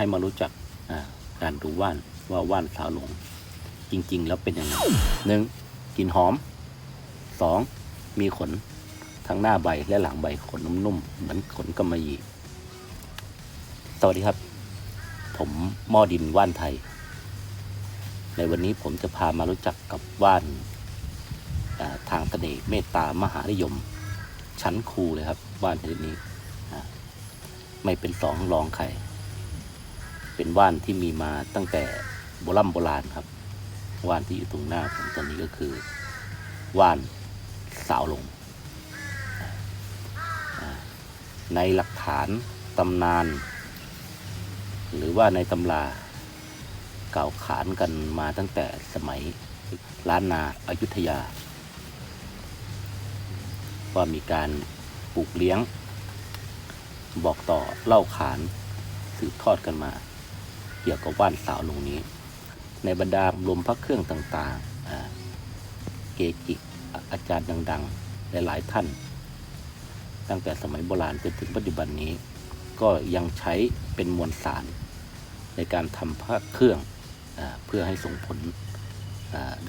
ให้มารู้จักการดูว่านว่าว่านสาวหลง จริง ๆ แล้วเป็นยังไงหนึ่งกลิ่นหอมสองมีขนทั้งหน้าใบและหลังใบขนนุ่มๆเหมือนขนกำมะหยี่สวัสดีครับ ผมหม้อดินว่านไทย ในวันนี้ผมจะพามารู้จักกับว่านาทางเสน่ห์เมตตามหานิยม ชั้นครูเลยครับว่านชนิดนี้ ไม่เป็นสองรองใคร เป็นว่านที่มีมาตั้งแต่โบราณโบราณครับ ว่านที่อยู่ตรงหน้าผมตอนนี้ก็คือ ว่านสาวลง ในหลักฐานตำนาน หรือว่าในตำรากล่าวขานกันมาตั้งแต่สมัยล้านนาอายุทยา ว่ามีการปลูกเลี้ยง บอกต่อเล่าขานสืบทอดกันมา เกี่ยวกับว่านสาวลงนี้ ในบรรดาลมพระเครื่องต่างๆ เกจิอาจารย์ดังๆ หลายๆท่าน ตั้งแต่สมัยโบราณจนถึงปัจจุบันนี้ ก็ยังใช้เป็นมวลสาร ในการทำพระเครื่องอเพื่อให้ส่งผล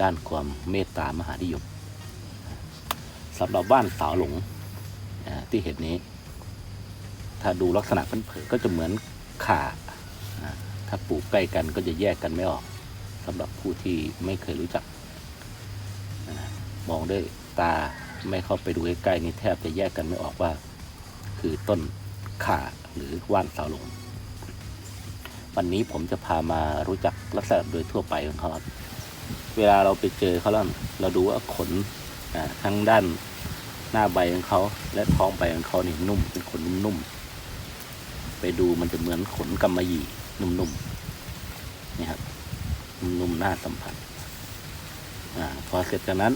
ด้านความเมตตามหานิยมสำหรับว่านสาวหลงที่เห็นนี้ ถ้าดูลักษณะเผินๆก็จะเหมือนขา ถ้าปลูกใกล้กันก็จะแยกกันไม่ออกสำหรับผู้ที่ไม่เคยรู้จัก มองด้วยตาไม่เข้าไปดูใกล้ๆนี่แทบจะแยกกันไม่ออกว่า คือต้นข่าหรือว่านสาวหลง วันนี้ผมจะพามารู้จักลักษณะโดยทั่วไปของเขาเวลาเราไปเจอเขาแล้วเราดูว่าขนทั้งด้านหน้าใบของเขา และท้องใบของเขานี่นุ่มเป็นขนนุ่มๆไปดูมันจะเหมือนขนกำมะหยี่ นุ่มๆนี่ครับนุ่มๆน่าสัมผัสอาพอเสร็จจากนั้น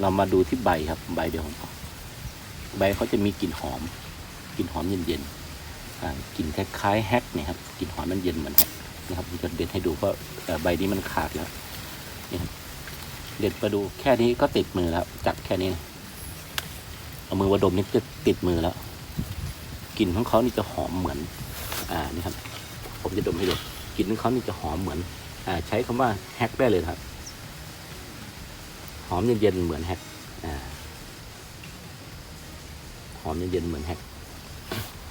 เรามาดูที่ใบครับ ใบเดียวของเขาใบเขาจะมีกลิ่นหอมกลิ่นหอมเย็นๆกลิ่นคล้ายๆแฮกเนี่ยครับกลิ่นหอมมันเย็นเหมือนแฮกนะครับผมจะเด็ดให้ดูเพราะใบนี้มันขาดแล้วนี่ครับเด็ดมาดูแค่นี้ก็ติดมือแล้ว จับแค่นี้เอามือวดมนี่จะติดมือแล้วกลิ่นของเขานี่จะหอมเหมือน อ่านี่ครับ ผมจะดมให้ดูกลิ่นของเขานี่จะหอมเหมือนอ่าใช้คำว่าแฮกได้เลยครับ หอมเย็นๆเหมือนแฮกอ่าหอมเย็นๆเหมือนแฮก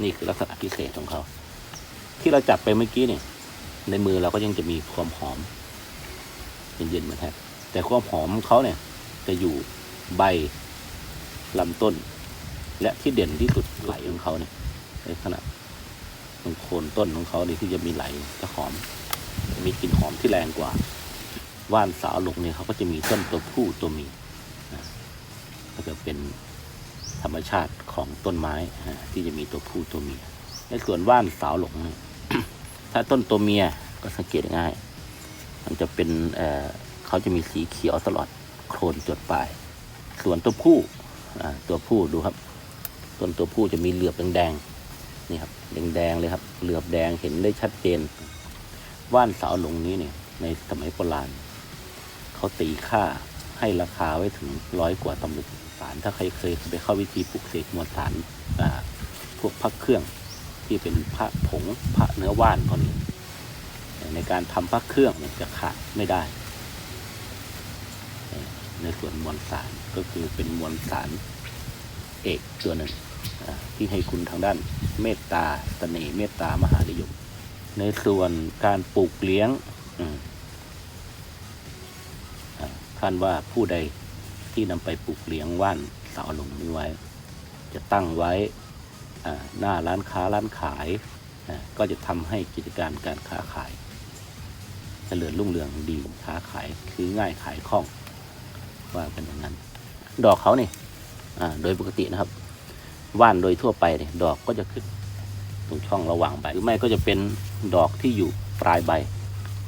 นี่คือลักษณะพิเศษของเขา ที่เราจับไปเมื่อกี้เนี่ย ในมือเราก็ยังจะมีความหอมเย็นๆเหมือนแฮกแต่ความหอมเขาเนี่ย จะอยู่ใบลำต้น และที่เด่นที่สุดไหลของเขาเนี่ยในขณะ ตรงโคนต้นของเขาเนี่ยที่จะมีไหลจะหอมจะมีกลิ่นหอมที่แรงกว่า ว่านสาวหลงเนี่ยเขาก็จะมีต้นตัวผู้ตัวเมียนะก็จะเป็นธรรมชาติของต้นไม้ที่จะมีตัวผู้ตัวเมียในส่วนว่านสาวหลงเนี่ยถ้าต้นตัวเมียก็สังเกตง่าย มันจะเป็นเออเขาจะมีสีเขียวตลอดโคนจดปลาย ส่วนตัวผู้ตัวผู้ดูครับ ต้นตัวผู้จะมีเหลือบแดงๆ นี่ครับแดงๆเลยครับ เหลือบแดงเห็นได้ชัดเจน ว่านสาวหลงนี้เนี่ย ในสมัยโบราณเขาตีค่าให้ราคาไว้ถึงร้อยกว่าตำลึงสารถ้าใครเคยไปเข้าวิธีปลูกเสกมวลสารอ่าพวกพระเครื่องที่เป็นพระผงพระเนื้อว่านพวกนี้ในการทำพระเครื่องเนี่ยจะขาดไม่ได้ ในส่วนมวลสารก็คือเป็นมวลสารเอกตัวหนึ่ง ที่ให้คุณทางด้านเมตตาเสน่ห์เมตตามหานิยม ในส่วนการปลูกเลี้ยงท่านว่าผู้ใดที่นำไปปลูกเลี้ยงว่านเสาหลงนี้ไว้ จะตั้งไว้หน้าร้านค้าร้านขาย ก็จะทำให้กิจการการค้าขายเจริญรุ่งเรืองดีค้าขายคือง่ายขายคล่องว่าเป็นอย่างนั้น ดอกเขานี่โดยปกตินะครับ ว่านโดยทั่วไปเนี่ยดอกก็จะขึ้นตรงช่องระหว่างใบหรือไม่ก็จะเป็นดอกที่อยู่ปลายใบ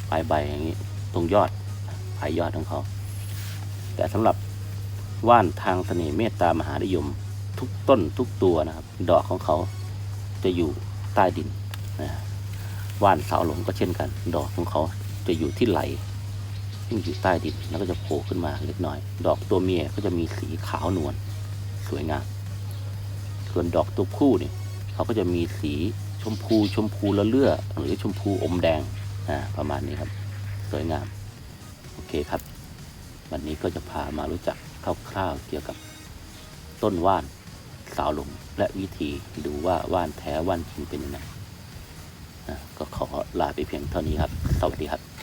ปลายใบอย่างนี้ตรงยอดปลายยอดของเขา แต่สำหรับว่านทางเสน่ห์เมตตามหานิยมทุกต้นทุกตัวนะครับ ดอกของเขาจะอยู่ใต้ดินนะว่านสาวหลงก็เช่นกัน ดอกของเขาจะอยู่ที่ไหลซึ่งอยู่ใต้ดินแล้วก็จะโผล่ขึ้นมาเล็กน้อย ดอกตัวเมียก็จะมีสีขาวนวลสวยงาม ส่วนดอกตัวผู้เนี่ยเขาก็จะมีสีชมพูชมพูละเลือหรือชมพูอมแดงอ่าประมาณนี้ครับ สวยงาม โอเคครับ วันนี้ก็จะพามารู้จักคร่าวๆเกี่ยวกับต้นว่านสาวหลงและวิธีดูว่าว่านแท้ว่านจริงเป็นยังไงอะก็ขอลาไปเพียงเท่านี้ครับ สวัสดีครับ